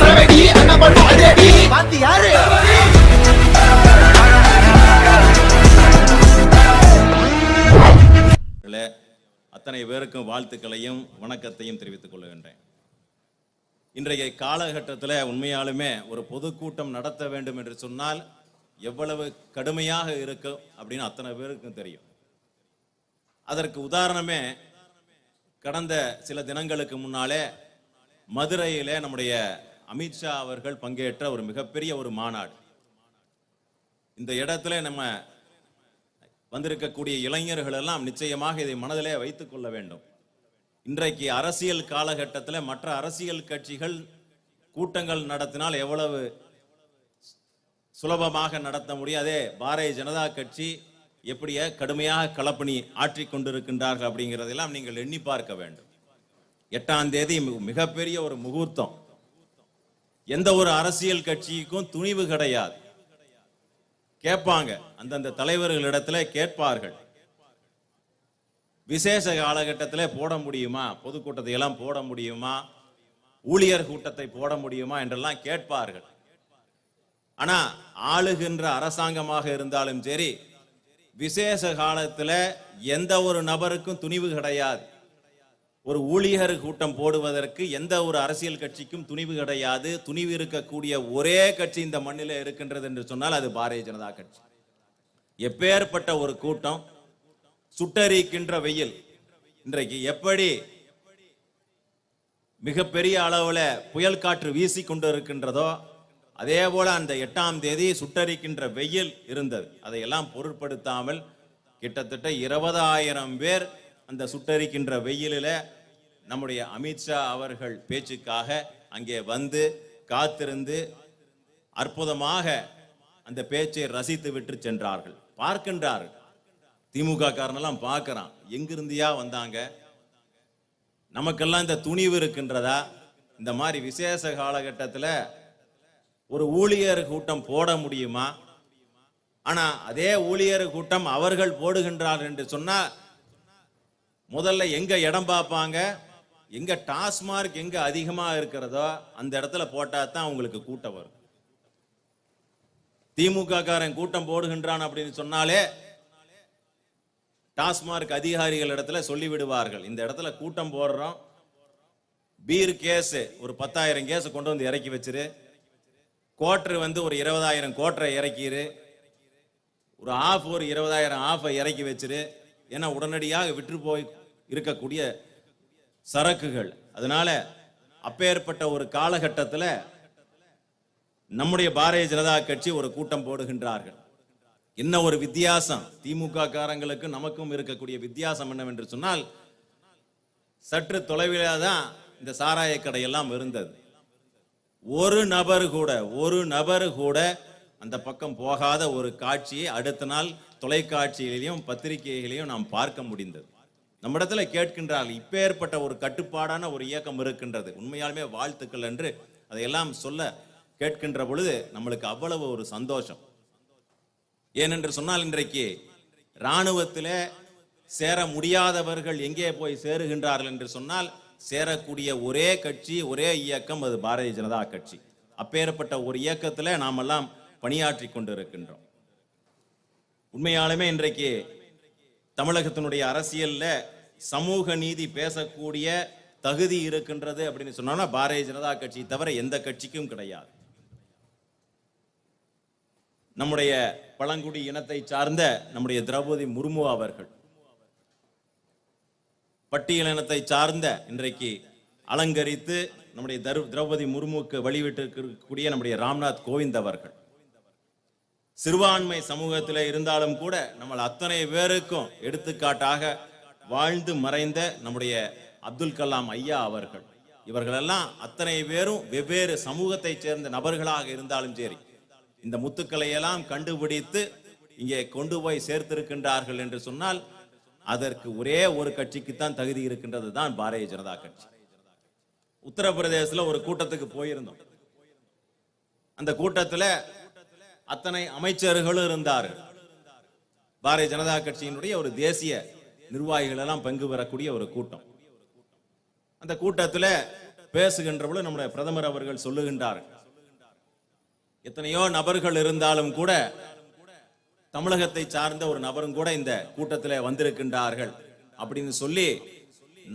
சரவெடி பாத்தி யாரு? அத்தனை பேருக்கும் வாழ்த்துக்களையும் வணக்கத்தையும் தெரிவித்துக் கொள்கின்றேன். இன்றைய காலகட்டத்தில் உண்மையாலுமே ஒரு பொதுக்கூட்டம் நடத்த வேண்டும் என்று சொன்னால் எவ்வளவு கடுமையாக இருக்கும் அப்படின்னு அத்தனை பேருக்கும் தெரியும். அதற்கு உதாரணமே கடந்த சில தினங்களுக்கு முன்னாலே மதுரையிலே நம்முடைய அமித்ஷா அவர்கள் பங்கேற்ற ஒரு மிகப்பெரிய ஒரு மாநாடு. இந்த இடத்துல நம்ம வந்திருக்கக்கூடிய இளைஞர்கள் எல்லாம் நிச்சயமாக இதை மனதிலே வைத்துக் கொள்ள வேண்டும். இன்றைக்கு அரசியல் காலகட்டத்தில் மற்ற அரசியல் கட்சிகள் கூட்டங்கள் நடத்தினால் எவ்வளவு சுலபமாக நடத்த முடியாதே பாரதிய ஜனதா கட்சி எப்படிய கடுமையாக களப்பணி ஆற்றிக் கொண்டிருக்கின்றார்கள் அப்படிங்கிறதெல்லாம் நீங்கள் எண்ணி பார்க்க வேண்டும். எட்டாம் தேதி மிகப்பெரிய ஒரு முகூர்த்தம். எந்த ஒரு அரசியல் கட்சிக்கும் துணிவு கிடையாது. கேட்பாங்க. அந்தந்த தலைவர்களிடத்துல கேட்பார்கள். விசேஷ காலகட்டத்தில் போட முடியுமா? பொதுக்கூட்டத்தை எல்லாம் போட முடியுமா? ஊழியர் கூட்டத்தை போட முடியுமா? என்றெல்லாம் கேட்பார்கள். ஆனா ஆளுகின்ற அரசாங்கமாக இருந்தாலும் சரி விசேஷ காலத்துல எந்த ஒரு நபருக்கும் துணிவு கிடையாது. ஒரு ஊழியர் கூட்டம் போடுவதற்கு எந்த ஒரு அரசியல் கட்சிக்கும் துணிவு கிடையாது. துணிவு இருக்கக்கூடிய ஒரே கட்சி இந்த மண்ணில் இருக்கின்றது என்று சொன்னால் அது பாரதிய ஜனதா கட்சி. எப்பேற்பட்ட ஒரு கூட்டம் சுட்டரிக்கின்ற வெயில் இன்றைக்கு எப்படி மிகப்பெரிய அளவில் புயல் காற்று வீசி கொண்டு இருக்கின்றதோ அதே போல அந்த எட்டாம் தேதி சுட்டரிக்கின்ற வெயில் இருந்தது. அதையெல்லாம் பொருட்படுத்தாமல் கிட்டத்தட்ட இருபதாயிரம் பேர் அந்த சுட்டரிக்கின்ற வெயிலில் நம்முடைய அமித்ஷா அவர்கள் பேச்சுக்காக அங்கே வந்து காத்திருந்து அற்புதமாக அந்த பேச்சை ரசித்து விட்டு சென்றார்கள். பார்க்கின்றார்கள் திமுக காரனெல்லாம் பார்க்கறான். எங்கிருந்தியா வந்தாங்க? நமக்கெல்லாம் இந்த துணிவு இருக்கின்றதா? இந்த மாதிரி விசேஷ காலகட்டத்தில் ஒரு ஊழியர் கூட்டம் போட முடியுமா? ஆனால் அதே ஊழியர் கூட்டம் அவர்கள் போடுகின்றார் என்று சொன்னால் முதல்ல எங்க இடம் பார்ப்பாங்க? எங்க டாஸ்மார்க் எங்க அதிகமா இருக்கிறதோ அந்த இடத்துல போட்டா தான் அவங்களுக்கு கூட்டம் வரும். திமுக காரன் கூட்டம் போடுகின்றான் அப்படின்னு சொன்னாலே டாஸ்மார்க் அதிகாரிகள் இடத்துல சொல்லி விடுவார்கள் இந்த இடத்துல கூட்டம் போடுறோம். பீர் கேஸ் ஒரு பத்தாயிரம் கேஸ் கொண்டு வந்து இறக்கி வச்சிரு. கோட்ரு வந்து ஒரு இருபதாயிரம் கோட்டரை இறக்கிரு. ஒரு ஆஃப் ஒரு இருபதாயிரம் ஆஃபை இறக்கி வச்சிரு. ஏன்னா உடனடியாக விற்று போய் இருக்கக்கூடிய சரக்குகள். அதனால அப்பேற்பட்ட ஒரு காலகட்டத்தில் நம்முடைய பாரதிய ஜனதா கட்சி ஒரு கூட்டம் போடுகின்றார்கள். என்ன ஒரு வித்தியாசம்? திமுக காரங்களுக்கும் நமக்கும் இருக்கக்கூடிய வித்தியாசம் என்னவென்று சொன்னால் சற்று தொலைவிலே தான் இந்த சாராய கடையெல்லாம் இருந்தது. ஒரு நபர் கூட ஒரு நபர் கூட அந்த பக்கம் போகாத ஒரு காட்சியை அடுத்த நாள் தொலைக்காட்சியிலையும் பத்திரிகைகளையும் நாம் பார்க்க முடிந்தது. நம்மிடத்துல கேட்கின்றார்கள் இப்பேற்பட்ட ஒரு கட்டுப்பாடான ஒரு இயக்கம் இருக்கின்றது. உண்மையாலுமே வாழ்த்துக்கள் என்று அதையெல்லாம் சொல்ல கேட்கின்ற பொழுது நம்மளுக்கு அவ்வளவு ஒரு சந்தோஷம். ஏனென்று சொன்னால் இன்றைக்கு இராணுவத்தில் சேர முடியாதவர்கள் எங்கே போய் சேருகின்றார்கள் என்று சொன்னால் சேரக்கூடிய ஒரே கட்சி ஒரே இயக்கம் அது பாரதிய ஜனதா கட்சி. அப்பேற்பட்ட ஒரு இயக்கத்தில் நாமெல்லாம் பணியாற்றி கொண்டிருக்கின்றோம். உண்மையாலுமே இன்றைக்கு தமிழகத்தினுடைய அரசியல்ல சமூக நீதி பேசக்கூடிய தகுதி இருக்கின்றது அப்படின்னு சொன்னோம்னா பாரதிய ஜனதா கட்சி தவிர எந்த கட்சிக்கும் கிடையாது. நம்முடைய பழங்குடி இனத்தை சார்ந்த நம்முடைய திரௌபதி முர்மு அவர்கள் பட்டியல் இனத்தை சார்ந்த இன்றைக்கு அலங்கரித்து நம்முடைய திரௌபதி முர்முக்கு வழிவிட்டிருக்கக்கூடிய நம்முடைய ராம்நாத் கோவிந்த் அவர்கள் சிறுபான்மை சமூகத்தில் இருந்தாலும் கூட நம்ம அத்தனை பேருக்கும் எடுத்துக்காட்டாக வாழ்ந்து மறைந்த நம்முடைய அப்துல் கலாம் ஐயா அவர்கள். இவர்களெல்லாம் அத்தனை பேரும் வெவ்வேறு சமூகத்தைச் சேர்ந்த நபர்களாக இருந்தாலும் சரி இந்த முத்துக்களை எல்லாம் கண்டுபிடித்து இங்கே கொண்டு போய் சேர்த்திருக்கின்றார்கள் என்று சொன்னால் அதற்கு ஒரே ஒரு கட்சிக்கு தான் தகுதி இருக்கின்றது தான் பாரதிய ஜனதா கட்சி. உத்தரப்பிரதேசத்தில் ஒரு கூட்டத்துக்கு போயிருந்தோம். அந்த கூட்டத்துல அத்தனை அமைச்சர்களும் இருந்தார். பாரதிய ஜனதா கட்சியினுடைய ஒரு தேசிய நிர்வாகிகள் எல்லாம் பங்கு பெறக்கூடிய ஒரு கூட்டம். அந்த கூட்டத்தில் பேசுகின்றவர்கள் நம்முடைய பிரதமர் அவர்கள் சொல்லுகின்றார். எத்தனையோ நபர்கள் இருந்தாலும் கூட தமிழகத்தை சார்ந்த ஒரு நபரும் கூட இந்த கூட்டத்தில் வந்திருக்கின்றார்கள். அப்படின்னு சொல்லி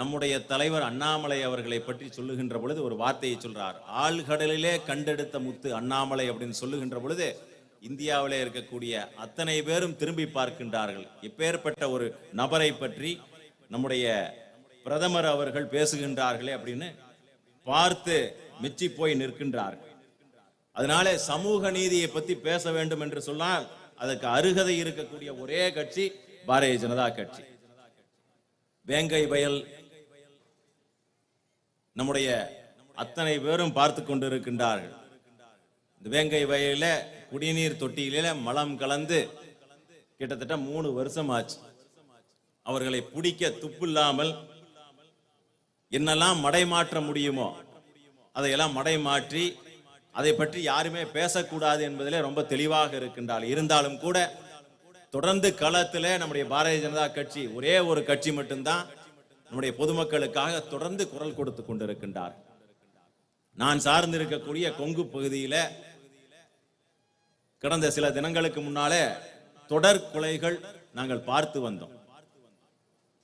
நம்முடைய தலைவர் அண்ணாமலை அவர்களை பற்றி சொல்லுகின்ற பொழுது ஒரு வார்த்தையை சொல்றார். ஆழ்கடலிலே கண்டெடுத்த முத்து அண்ணாமலை அப்படின்னு சொல்லுகின்ற பொழுது இந்தியாவிலே இருக்கக்கூடிய அத்தனை பேரும் திரும்பி பார்க்கின்றார்கள். இப்பேற்பட்ட ஒரு நபரை பற்றி நம்முடைய பிரதமர் அவர்கள் பேசுகின்றார்களே அப்படின்னு பார்த்து மிச்சி போய் நிற்கின்றார்கள் அதனால சமூக நீதியை பத்தி பேச வேண்டும் என்று சொன்னால் அதற்கு அருகதை இருக்கக்கூடிய ஒரே கட்சி பாரதிய ஜனதா கட்சி. வேங்கை வயல் நம்முடைய அத்தனை பேரும் பார்த்து கொண்டிருக்கின்றார்கள். இந்த வேங்கை வயலில் குடிநீர் தொட்டியில மலம் கலந்து கிட்டத்தட்ட மூணு வருஷம் ஆச்சு அவர்களை பிடிக்க துப்பு இல்லாமல் என்னெல்லாம் மடைமாற்ற முடியுமோ அதையெல்லாம் மடைமாற்றி அதை பற்றி யாருமே பேசக்கூடாது என்பதிலே ரொம்ப தெளிவாக இருக்கின்றால் இருந்தாலும் கூட தொடர்ந்து களத்தில் நம்முடைய பாரதிய ஜனதா கட்சி ஒரே ஒரு கட்சி மட்டும்தான் நம்முடைய பொதுமக்களுக்காக தொடர்ந்து குரல் கொடுத்து கொண்டிருக்கின்றார். நான் சார்ந்திருக்கக்கூடிய கொங்கு பகுதியில் கடந்த சில தினங்களுக்கு முன்னாலே தொடர் கொலைகள் நாங்கள் பார்த்து வந்தோம்.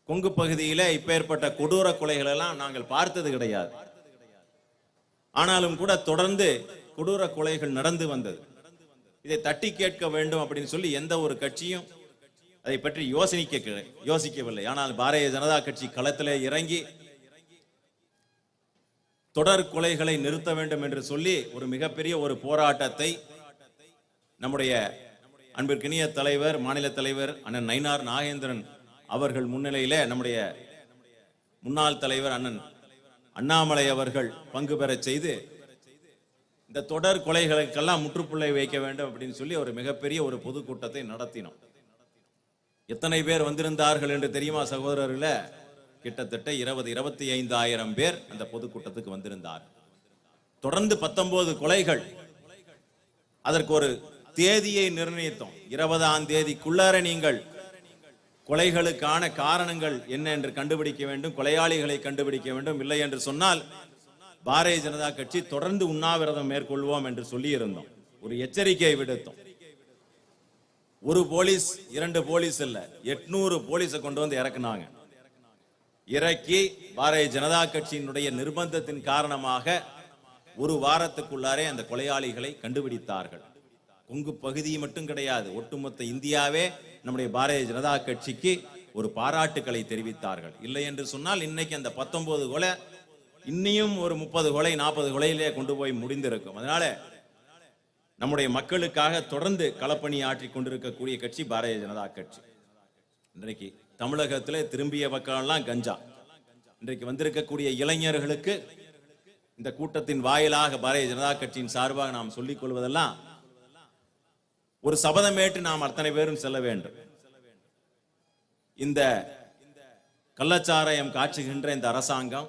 கொங்கு பகுதியில இப்பேற்பட்ட கொடூர கொலைகள் எல்லாம் நாங்கள் பார்த்தது கிடையாது. ஆனாலும் கூட தொடர்ந்து கொடூர கொலைகள் நடந்து வந்தது. இதை தட்டி கேட்க வேண்டும் அப்படின்னு சொல்லி எந்த ஒரு கட்சியும் அதை பற்றி யோசிக்க யோசிக்கவில்லை. ஆனால் பாரதிய ஜனதா கட்சி களத்திலே இறங்கி தொடர் கொலைகளை நிறுத்த வேண்டும் என்று சொல்லி ஒரு மிகப்பெரிய ஒரு போராட்டத்தை நம்முடைய அன்பிற்கினிய தலைவர் மாநில தலைவர் அண்ணன் நயினார் நாகேந்திரன் அவர்கள் முன்னிலையில நம்முடைய முன்னாள் தலைவர் அண்ணன் அண்ணாமலை அவர்கள் பங்கு பெறச் செய்து இந்த தொடர் கொலைகளுக்கெல்லாம் முற்றுப்புள்ளை வைக்க வேண்டும் அப்படின்னு சொல்லி ஒரு மிகப்பெரிய ஒரு பொதுக்கூட்டத்தை நடத்தினோம். எத்தனை பேர் வந்திருந்தார்கள் என்று தெரியுமா சகோதரர்கள? கிட்டத்தட்ட இருபது இருபத்தி ஐந்து ஆயிரம் பேர் அந்த பொதுக்கூட்டத்துக்கு வந்திருந்தார் தொடர்ந்து பத்தொன்பது கொலைகள். அதற்கு ஒரு தேதியை நிர்ணயித்தோம். இருபதாம் தேதிக்குள்ளார நீங்கள் கொலைகளுக்கான காரணங்கள் என்ன என்று கண்டுபிடிக்க வேண்டும் கொலையாளிகளை கண்டுபிடிக்க வேண்டும். இல்லை என்று சொன்னால் பாரதிய ஜனதா கட்சி தொடர்ந்து உண்ணாவிரதம் மேற்கொள்வோம் என்று சொல்லி இருந்தோம் ஒரு எச்சரிக்கை விடுத்தோம். ஒரு போலீஸ் இரண்டு போலீஸ் இல்ல எட்நூறு போலீஸை கொண்டு வந்து இறக்குனாங்க. இறக்கி பாரதிய ஜனதா கட்சியினுடைய நிர்பந்தத்தின் காரணமாக ஒரு வாரத்துக்குள்ளாரே அந்த கொலையாளிகளை கண்டுபிடித்தார்கள். கொங்கு பகுதி மட்டும் கிடையாது. ஒட்டுமொத்த இந்தியாவே நம்முடைய பாரதிய ஜனதா கட்சிக்கு ஒரு பாராட்டுக்களை தெரிவித்தார்கள். இல்லை என்று சொன்னால் இன்னைக்கு அந்த பத்தொன்பது கொலை இன்னையும் ஒரு முப்பது கொலை நாற்பது கொலையிலே கொண்டு போய் முடிந்திருக்கும். அதனால நம்முடைய மக்களுக்காக தொடர்ந்து களப்பணி ஆற்றி கொண்டிருக்கக்கூடிய கட்சி பாரதிய ஜனதா கட்சி. இன்றைக்கு தமிழகத்திலே திரும்பிய பக்கம்லாம் கஞ்சா. இன்றைக்கு வந்திருக்கக்கூடிய இளைஞர்களுக்கு இந்த கூட்டத்தின் வாயிலாக பாரதிய ஜனதா கட்சியின் சார்பாக நாம் சொல்லிக் கொள்வதெல்லாம் ஒரு சபதமேற்று நாம் அத்தனை பேரும் செல்ல வேண்டும். இந்த கள்ளச்சாராயம் காட்சுகின்ற இந்த அரசாங்கம்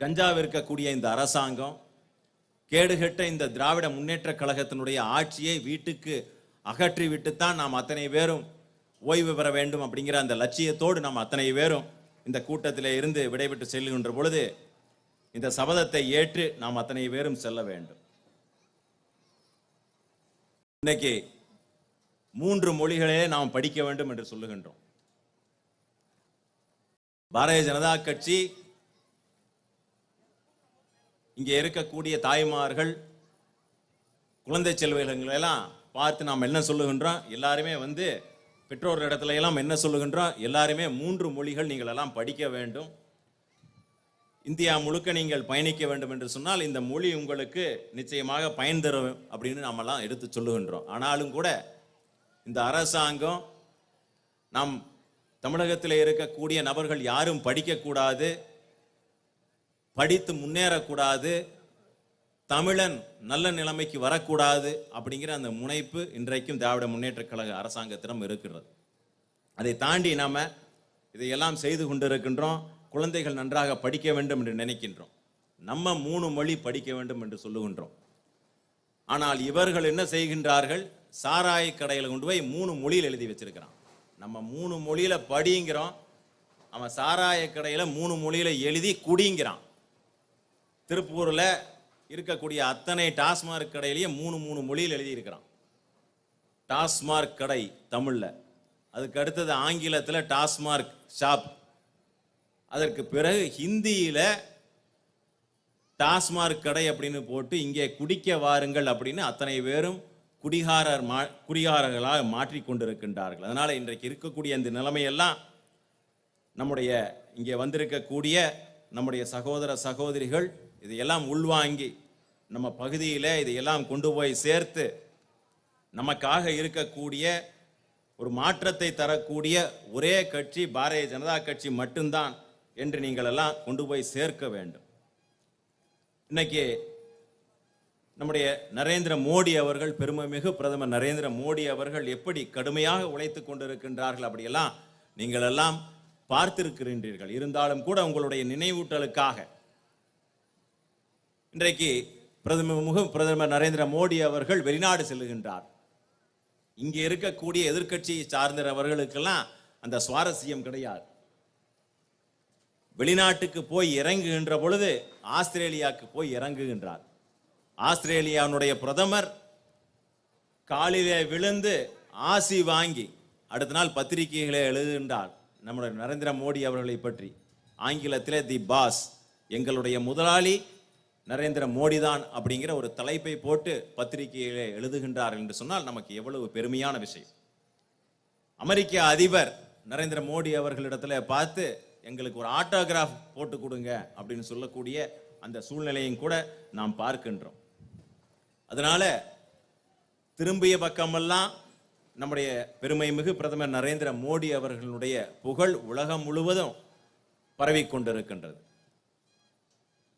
கஞ்சா விற்கக்கூடிய இந்த அரசாங்கம் கேடுகெட்ட இந்த திராவிட முன்னேற்ற கழகத்தினுடைய ஆட்சியை வீட்டுக்கு அகற்றி விட்டுத்தான் நாம் அத்தனை பேரும் ஓய்வு பெற வேண்டும் அப்படிங்கிற அந்த லட்சியத்தோடு நாம் அத்தனை பேரும் இந்த கூட்டத்தில் இருந்து விடைபெற்று செல்லுகின்ற பொழுது இந்த சபதத்தை ஏற்று நாம் அத்தனை பேரும் செல்ல வேண்டும். இன்னைக்கு மூன்று மொழிகளே நாம் படிக்க வேண்டும் என்று சொல்லுகின்றோம். பாரதிய ஜனதா கட்சி இங்கே இருக்கக்கூடிய தாய்மார்கள் குழந்தை செல்வங்களை எல்லாம் பார்த்து நாம் என்ன சொல்லுகின்றோம்? எல்லாருமே வந்து பெற்றோர் இடத்துல எல்லாம் என்ன சொல்லுகின்றோம்? எல்லாருமே மூன்று மொழிகள் நீங்கள் எல்லாம் படிக்க வேண்டும். இந்தியா முழுக்க நீங்கள் பயணிக்க வேண்டும் என்று சொன்னால் இந்த மொழி உங்களுக்கு நிச்சயமாக பயன் தரும் அப்படின்னு நாமெல்லாம் எடுத்து சொல்லுகின்றோம். ஆனாலும் கூட இந்த அரசாங்கம் நாம் தமிழகத்தில் இருக்கக்கூடிய நபர்கள் யாரும் படிக்கக்கூடாது படித்து முன்னேறக்கூடாது தமிழன் நல்ல நிலைமைக்கு வரக்கூடாது அப்படிங்கிற அந்த முனைப்பு இன்றைக்கும் திராவிட முன்னேற்ற கழக அரசாங்கத்திடம் இருக்கிறது. அதை தாண்டி நாம் இதையெல்லாம் செய்து கொண்டிருக்கின்றோம். குழந்தைகள் நன்றாக படிக்க வேண்டும் என்று நினைக்கின்றோம். நம்ம மூணு மொழி படிக்க வேண்டும் என்று சொல்லுகின்றோம். ஆனால் இவர்கள் என்ன செய்கின்றார்கள்? சாராய கடையில் கொண்டு போய் மூணு மொழியில் எழுதி வச்சிருக்கிறான். நம்ம மூணு மொழியில் படிங்கிறோம். அவன் சாராய கடையில் மூணு மொழியில் எழுதி குடிங்கிறான். திருப்பூரில் இருக்கக்கூடிய அத்தனை டாஸ்மார்க் கடையிலையும் மூணு மூணு மொழியில் எழுதியிருக்கிறான். டாஸ்மார்க் கடை தமிழில். அதுக்கு அடுத்தது ஆங்கிலத்தில் டாஸ்மார்க் ஷாப். அதற்கு பிறகு ஹிந்தியில் டாஸ்மார்க் கடை அப்படின்னு போட்டு இங்கே குடிக்க வாருங்கள் அப்படின்னு அத்தனை பேரும் குடிகாரர் மா குடிகாரர்களாக மாற்றிக்கொண்டிருக்கின்றார்கள் அதனால் இன்றைக்கு இருக்கக்கூடிய இந்த நிலைமையெல்லாம் நம்முடைய இங்கே வந்திருக்கக்கூடிய நம்முடைய சகோதர சகோதரிகள் இதையெல்லாம் உள்வாங்கி நம்ம பகுதியில் இதையெல்லாம் கொண்டு போய் சேர்த்து நமக்காக இருக்கக்கூடிய ஒரு மாற்றத்தை தரக்கூடிய ஒரே கட்சி பாரதிய ஜனதா கட்சி மட்டும்தான். என்று நீங்கள் எல்லாம் கொண்டு போய் சேர்க்க வேண்டும். இன்னைக்கு நம்முடைய நரேந்திர மோடி அவர்கள் பெருமைமிகு பிரதமர் நரேந்திர மோடி அவர்கள் எப்படி கடுமையாக உழைத்துக் கொண்டிருக்கின்றார்கள் அப்படியெல்லாம் நீங்கள் எல்லாம் பார்த்திருக்கின்றீர்கள் இருந்தாலும் கூட உங்களுடைய நினைவூட்டலுக்காக இன்றைக்கு பிரதமர் முக பிரதமர் நரேந்திர மோடி அவர்கள் வெளிநாடு செல்லுகின்றார் இங்கே இருக்கக்கூடிய எதிர்க்கட்சியை சார்ந்தவர்களுக்கெல்லாம் அந்த சுவாரஸ்யம் கிடையாது. வெளிநாட்டுக்கு போய் இறங்குகின்ற பொழுது ஆஸ்திரேலியாவுக்கு போய் இறங்குகின்றார். ஆஸ்திரேலியாவுடைய பிரதமர் காலிலே விழுந்து ஆசி வாங்கி அடுத்த நாள் பத்திரிகைகளை எழுதுகின்றார். நம்முடைய நரேந்திர மோடி அவர்களை பற்றி. ஆங்கிலத்தில் தி பாஸ் எங்களுடைய முதலாளி நரேந்திர மோடி தான் அப்படிங்கிற ஒரு தலைப்பை போட்டு பத்திரிகையிலே எழுதுகின்றார் என்று சொன்னால் நமக்கு எவ்வளவு பெருமையான விஷயம். அமெரிக்க அதிபர் நரேந்திர மோடி அவர்களிடத்தில் பார்த்து எங்களுக்கு ஒரு ஆட்டோகிராஃப் போட்டு கொடுங்க அப்படின்னு சொல்லக்கூடிய அந்த சூழ்நிலையும் கூட நாம் பார்க்கின்றோம். அதனால திரும்பிய பக்கமெல்லாம் நம்முடைய பெருமை மிகு பிரதமர் நரேந்திர மோடி அவர்களுடைய புகழ் உலகம் முழுவதும் பரவிக்கொண்டிருக்கின்றது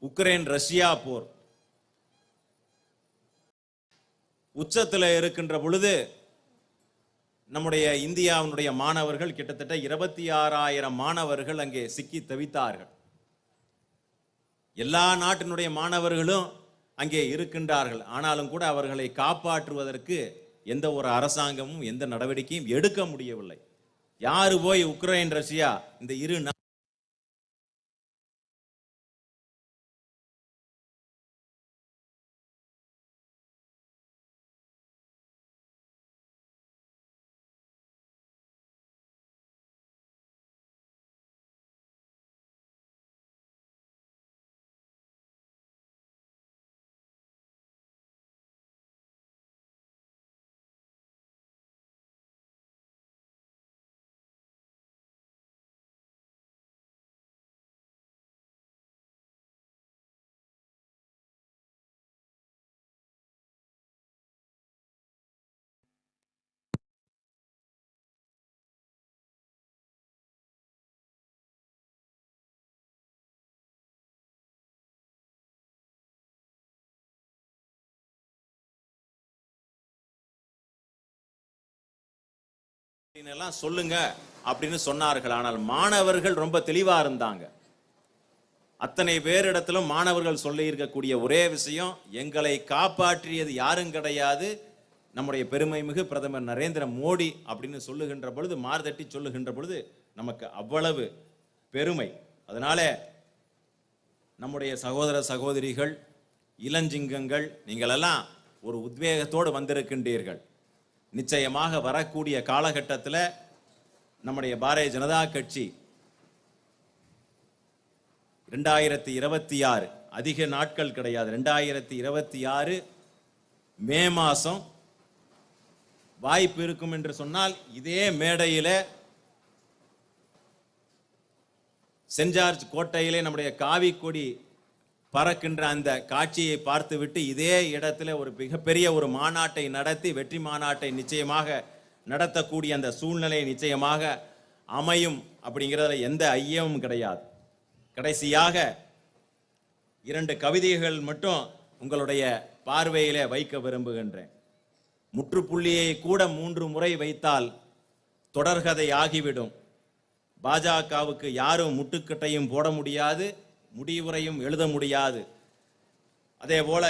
உக்ரைன் ரஷ்யா போர். உச்சத்தில் இருக்கின்ற பொழுது நம்முடைய இந்தியாவினுடைய மாணவர்கள் கிட்டத்தட்ட இருபத்தி ஆறாயிரம் மாணவர்கள் அங்கே சிக்கி தவித்தார்கள். எல்லா நாட்டினுடைய மாணவர்களும் அங்கே இருக்கின்றார்கள். ஆனாலும் கூட அவர்களை காப்பாற்றுவதற்கு எந்த ஒரு அரசாங்கமும் எந்த நடவடிக்கையும் எடுக்க முடியவில்லை. யாரு போய் உக்ரைன் ரஷ்யா இந்த இரு எல்லாம் சொல்லுங்க அப்படின்னு சொன்னார்கள். ஆனால் மாணவர்கள் ரொம்ப தெளிவா இருந்தாங்க. அத்தனை பேரிடத்திலும் மாணவர்கள் சொல்லி இருக்கக்கூடிய ஒரே விஷயம் எங்களை காப்பாற்றியது யாரும் கிடையாது. நம்முடைய பெருமை மிகு பிரதமர் நரேந்திர மோடி அப்படின்னு சொல்லுகின்ற பொழுது மார்தட்டி சொல்லுகின்ற பொழுது நமக்கு அவ்வளவு பெருமை. அதனால நம்முடைய சகோதர சகோதரிகள் இளஞ்சிங்கங்கள் நீங்களெல்லாம் ஒரு உத்வேகத்தோடு வந்திருக்கின்றீர்கள். நிச்சயமாக வரக்கூடிய காலகட்டத்தில் நம்முடைய பாரதிய ஜனதா கட்சி ரெண்டாயிரத்தி இருபத்தி ஆறு அதிக நாட்கள் கிடையாது. ரெண்டாயிரத்தி இருபத்தி ஆறு மே மாதம் வாய்ப்பு இருக்கும் என்று சொன்னால் இதே மேடையில சென்ட் ஜார்ஜ் கோட்டையிலே நம்முடைய காவி கொடி பறக்கின்ற அந்த காட்சியை பார்த்துவிட்டு இதே இடத்துல ஒரு மிகப்பெரிய ஒரு மாநாட்டை நடத்தி வெற்றி மாநாட்டை நிச்சயமாக நடத்தக்கூடிய அந்த சூழ்நிலை நிச்சயமாக அமையும் அப்படிங்கிறதுல எந்த ஐயமும் கிடையாது. கடைசியாக இரண்டு கவிதைகள் மட்டும் உங்களுடைய பார்வையில் வைக்க விரும்புகின்றேன். முற்றுப்புள்ளியை கூட மூன்று முறை வைத்தால் தொடர்கதை ஆகிவிடும். பாஜகவுக்கு யாரும் முட்டுக்கட்டையும் போட முடியாது. முடிவுரையும் எழுத முடியாது. அதே போல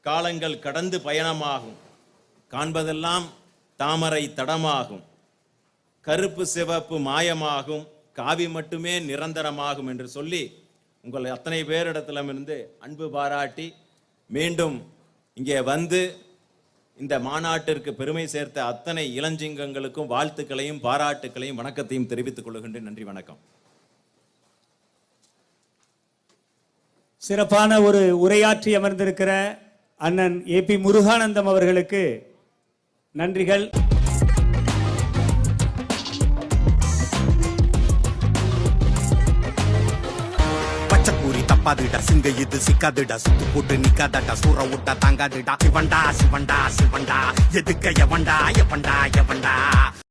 காலங்கள் கடந்து பயணமாகும். காண்பதெல்லாம் தாமரை தடமாகும். கருப்பு சிவப்பு மாயமாகும். காவி மட்டுமே நிரந்தரமாகும் என்று சொல்லி உங்கள் அத்தனை பேரிடத்திலமிருந்து அன்பு பாராட்டி மீண்டும் இங்கே வந்து இந்த மாநாட்டிற்கு பெருமை சேர்த்த அத்தனை இளஞ்சிங்கங்களுக்கும் வாழ்த்துக்களையும் பாராட்டுக்களையும் வணக்கத்தையும் தெரிவித்துக் கொள்கின்றேன். நன்றி வணக்கம். சிறப்பான ஒரு உரையாற்றி அமர்ந்திருக்கிற அண்ணன் ஏ பி முருகானந்தம் அவர்களுக்கு நன்றிகள். பச்சைப்பூரி தப்பாதுடா சிங்க இது சிக்காதுடா சுத்து போட்டு நிக்காதடா சூற விட்டா தாங்காதுடா. சிவண்டா சிவண்டா சிவண்டா எதுக்க எவண்டா எவண்டா எவண்டா